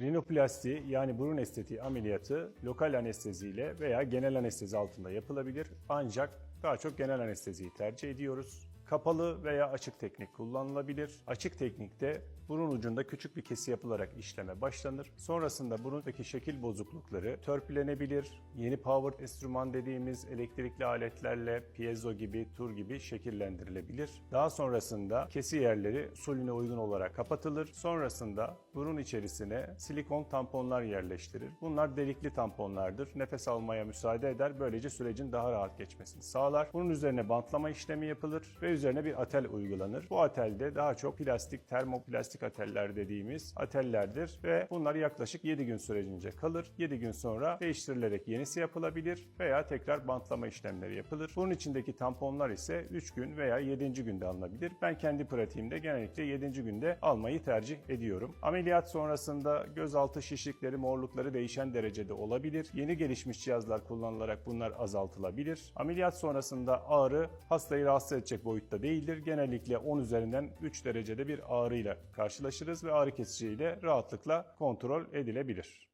Rinoplasti yani burun estetiği ameliyatı lokal anesteziyle veya genel anestezi altında yapılabilir. Ancak daha çok genel anesteziyi tercih ediyoruz. Kapalı veya açık teknik kullanılabilir. Açık teknikte burun ucunda küçük bir kesi yapılarak işleme başlanır. Sonrasında burundaki şekil bozuklukları törpülenebilir. Yeni power enstrüman dediğimiz elektrikli aletlerle piezo gibi, tur gibi şekillendirilebilir. Daha sonrasında kesi yerleri usulüne uygun olarak kapatılır. Sonrasında burun içerisine silikon tamponlar yerleştirir. Bunlar delikli tamponlardır. Nefes almaya müsaade eder. Böylece sürecin daha rahat geçmesini sağlar. Bunun üzerine bantlama işlemi yapılır ve üzerine bir atel uygulanır. Bu atelde daha çok plastik, termoplastik ateller dediğimiz atellerdir ve bunlar yaklaşık 7 gün sürecince kalır. 7 gün sonra değiştirilerek yenisi yapılabilir veya tekrar bantlama işlemleri yapılır. Bunun içindeki tamponlar ise 3 gün veya 7. günde alınabilir. Ben kendi pratiğimde genellikle 7. günde almayı tercih ediyorum. Ameliyat sonrasında gözaltı şişlikleri, morlukları değişen derecede olabilir. Yeni gelişmiş cihazlar kullanılarak bunlar azaltılabilir. Ameliyat sonrasında ağrı hastayı rahatsız edecek boyutta değildir. Genellikle 10 üzerinden 3 derecede bir ağrıyla karşılaşırız ve ağrı kesiciyle rahatlıkla kontrol edilebilir.